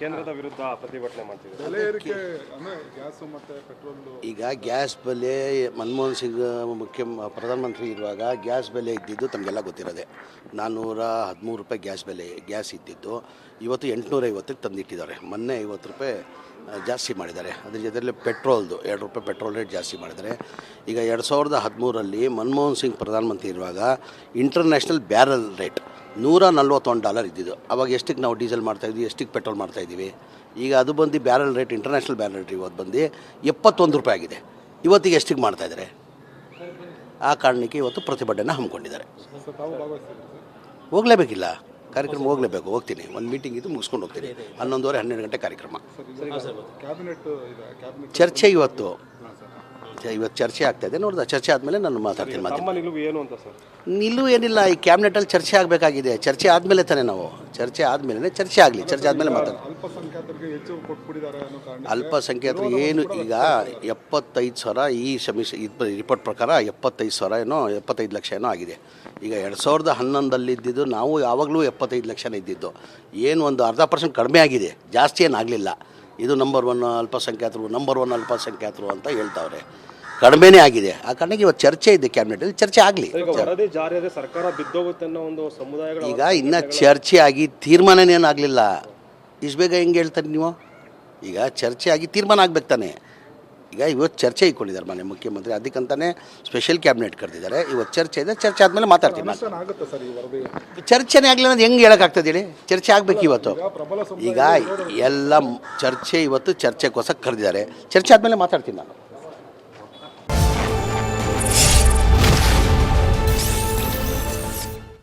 ಕೇಂದ್ರದ ವಿರುದ್ಧ ಪ್ರತಿಭಟನೆ ಮಾಡ್ತಿದ್ದಾರೆ. ಬೆಲೆ ಏರಿಕೆ ಅಂದ್ರೆ ಗ್ಯಾಸ್ ಮತ್ತೆ ಪೆಟ್ರೋಲ್. ಈಗ ಗ್ಯಾಸ್ ಬೆಲೆ ಮನಮೋಹನ್ ಸಿಂಗ್ ಮುಖ್ಯ ಪ್ರಧಾನಮಂತ್ರಿ ಇರುವಾಗ ಗ್ಯಾಸ್ ಬೆಲೆ ಇದ್ದಿದ್ದು ತಮಗೆಲ್ಲ ಗೊತ್ತಿರೋದೆ. ನಾನ್ನೂರ ಹದಿಮೂರು ರೂಪಾಯಿ ಗ್ಯಾಸ್ ಬೆಲೆ ಗ್ಯಾಸ್ ಇದ್ದಿದ್ದು. ಇವತ್ತು ಎಂಟುನೂರ ಐವತ್ತಕ್ಕೆ ತಂದಿಟ್ಟಿದ್ದಾರೆ. ಮೊನ್ನೆ ಐವತ್ತು ರೂಪಾಯಿ ಜಾಸ್ತಿ ಮಾಡಿದ್ದಾರೆ. ಅದ್ರ ಜೊತೆಯಲ್ಲಿ ಪೆಟ್ರೋಲ್ದು ಎರಡು ರೂಪಾಯಿ ಪೆಟ್ರೋಲ್ ರೇಟ್ ಜಾಸ್ತಿ ಮಾಡಿದ್ದಾರೆ. ಈಗ ಎರಡು ಸಾವಿರದ ಹದಿಮೂರಲ್ಲಿ ಮನಮೋಹನ್ ಸಿಂಗ್ ಪ್ರಧಾನಮಂತ್ರಿ ಇರುವಾಗ ಇಂಟರ್ನ್ಯಾಷನಲ್ ಬ್ಯಾರಲ್ ರೇಟ್ ನೂರ ನಲ್ವತ್ತೊಂದು ಡಾಲರ್ ಇದ್ದಿದ್ದು. ಅವಾಗ ಎಷ್ಟಕ್ಕೆ ನಾವು ಡೀಸೆಲ್ ಮಾಡ್ತಾಯಿದ್ವಿ ಎಷ್ಟಕ್ಕೆ ಪೆಟ್ರೋಲ್ ಮಾಡ್ತಾಯಿದ್ದೀವಿ ಈಗ ಅದು ಬಂದು barrel rate international barrel rate ಇವತ್ತು ಬಂದು ಎಪ್ಪತ್ತೊಂದು ರೂಪಾಯಿ ಆಗಿದೆ. ಇವತ್ತಿಗೆ ಮಾಡ್ತಾ ಮಾಡ್ತಾಯಿದ್ದಾರೆ ಆ ಕಾರಣಕ್ಕೆ ಇವತ್ತು ಪ್ರತಿಭಟನೆ ಹಮ್ಮಿಕೊಂಡಿದ್ದಾರೆ. ಹೋಗಲೇಬೇಕಿಲ್ಲ. ಕಾರ್ಯಕ್ರಮ ಹೋಗಲೇಬೇಕು. ಹೋಗ್ತೀನಿ. ಒಂದು ಮೀಟಿಂಗ್ ಇದು ಮುಗಿಸ್ಕೊಂಡು ಹೋಗ್ತೀನಿ. ಹನ್ನೊಂದುವರೆ ಹನ್ನೆರಡು ಗಂಟೆ ಕಾರ್ಯಕ್ರಮ. ಕ್ಯಾಬಿನೆಟ್ ಇದೆ ಕ್ಯಾಬಿನೆಟ್ ಚರ್ಚೆ ಇವತ್ತು. ಇವತ್ತು ಚರ್ಚೆ ಆಗ್ತಾ ಇದೆ. ನೋಡಿದ ಚರ್ಚೆ ಆದಮೇಲೆ ನಾನು ಮಾತಾಡ್ತೀನಿ ಮತ್ತೆ ನಿಲ್ಲು ನಿಲುವು ಏನು ಅಂತ ಸರ್? ಏನಿಲ್ಲ ಈ ಕ್ಯಾಬಿನೆಟಲ್ಲಿ ಚರ್ಚೆ ಆಗಬೇಕಾಗಿದೆ. ಚರ್ಚೆ ಆದಮೇಲೆ ತಾನೇ ನಾವು. ಚರ್ಚೆ ಆದಮೇಲೆ ಚರ್ಚೆ ಆಗಲಿ. ಚರ್ಚೆ ಆದಮೇಲೆ ಮಾತಾಡ್ತೀವಿ ಅಲ್ಪಸಂಖ್ಯಾತರಿಗೆ ಹೆಚ್ಚು ಕೊಟ್ಬಿಟ್ಟಿದ್ದಾರೆ ಅನ್ನೋ ಕಾರಣ ಅಲ್ಪಸಂಖ್ಯಾತರು ಏನು ಈಗ ಎಪ್ಪತ್ತೈದು ಸಾವಿರ ಈ ಸಮೀಕ್ಷೆ ಇದು ರಿಪೋರ್ಟ್ ಪ್ರಕಾರ ಎಪ್ಪತ್ತೈದು ಸಾವಿರ ಏನೋ ಎಪ್ಪತ್ತೈದು ಲಕ್ಷ ಏನೋ ಆಗಿದೆ. ಈಗ ಎರಡು ಸಾವಿರದ ಹನ್ನೊಂದಲ್ಲಿ ಇದ್ದಿದ್ದು ನಾವು ಯಾವಾಗಲೂ ಎಪ್ಪತ್ತೈದು ಲಕ್ಷನೇ ಇದ್ದಿದ್ದು. ಏನು ಒಂದು ಅರ್ಧ ಪರ್ಸೆಂಟ್ ಕಡಿಮೆ ಆಗಿದೆ. ಜಾಸ್ತಿ ಏನು ಆಗಲಿಲ್ಲ. ಇದು ನಂಬರ್ ಒನ್ ಅಲ್ಪಸಂಖ್ಯಾತರು ನಂಬರ್ ಒನ್ ಅಲ್ಪಸಂಖ್ಯಾತರು ಅಂತ ಹೇಳ್ತಾವ್ರೆ. ಕಡಿಮೆನೇ ಆಗಿದೆ. ಆ ಕಾರಣಕ್ಕೆ ಇವತ್ತು ಚರ್ಚೆ ಇದೆ ಕ್ಯಾಬಿನೆಟಲ್ಲಿ. ಚರ್ಚೆ ಆಗಲಿ. ಸರ್ಕಾರ ಬಿದ್ದೋಗುತ್ತೆ ಅನ್ನೋ ಒಂದು ಸಮುದಾಯ ಈಗ ಇನ್ನು ಚರ್ಚೆ ಆಗಿ ತೀರ್ಮಾನನೇನು ಆಗಲಿಲ್ಲ? ಇಷ್ಟು ಬೇಗ ಹೆಂಗೆ ಹೇಳ್ತಾರೆ ನೀವು? ಈಗ ಚರ್ಚೆ ಆಗಿ ತೀರ್ಮಾನ ಆಗ್ಬೇಕು ತಾನೆ. ಈಗ ಇವತ್ತು ಚರ್ಚೆ ಇಟ್ಕೊಂಡಿದ್ದಾರೆ ಮನೆ ಮುಖ್ಯಮಂತ್ರಿ. ಅದಕ್ಕಂತಾನೆ ಸ್ಪೆಷಲ್ ಕ್ಯಾಬಿನೆಟ್ ಕರೆದಿದ್ದಾರೆ. ಇವತ್ತು ಚರ್ಚೆ ಇದೆ. ಚರ್ಚೆ ಆದಮೇಲೆ ಮಾತಾಡ್ತೀನಿ ನಾನು ಚರ್ಚೆನೇ ಆಗಲಿಲ್ಲ ಅಂದ್ರೆ ಹೆಂಗೆ ಹೇಳೋಕ್ಕಾಗ್ತದೆ ಹೇಳಿ? ಚರ್ಚೆ ಆಗಬೇಕು ಇವತ್ತು. ಈಗ ಎಲ್ಲ ಚರ್ಚೆ ಇವತ್ತು ಚರ್ಚೆಗೋಸ್ಕರ ಕರೆದಿದ್ದಾರೆ. ಚರ್ಚೆ ಆದಮೇಲೆ ಮಾತಾಡ್ತೀನಿ ನಾನು.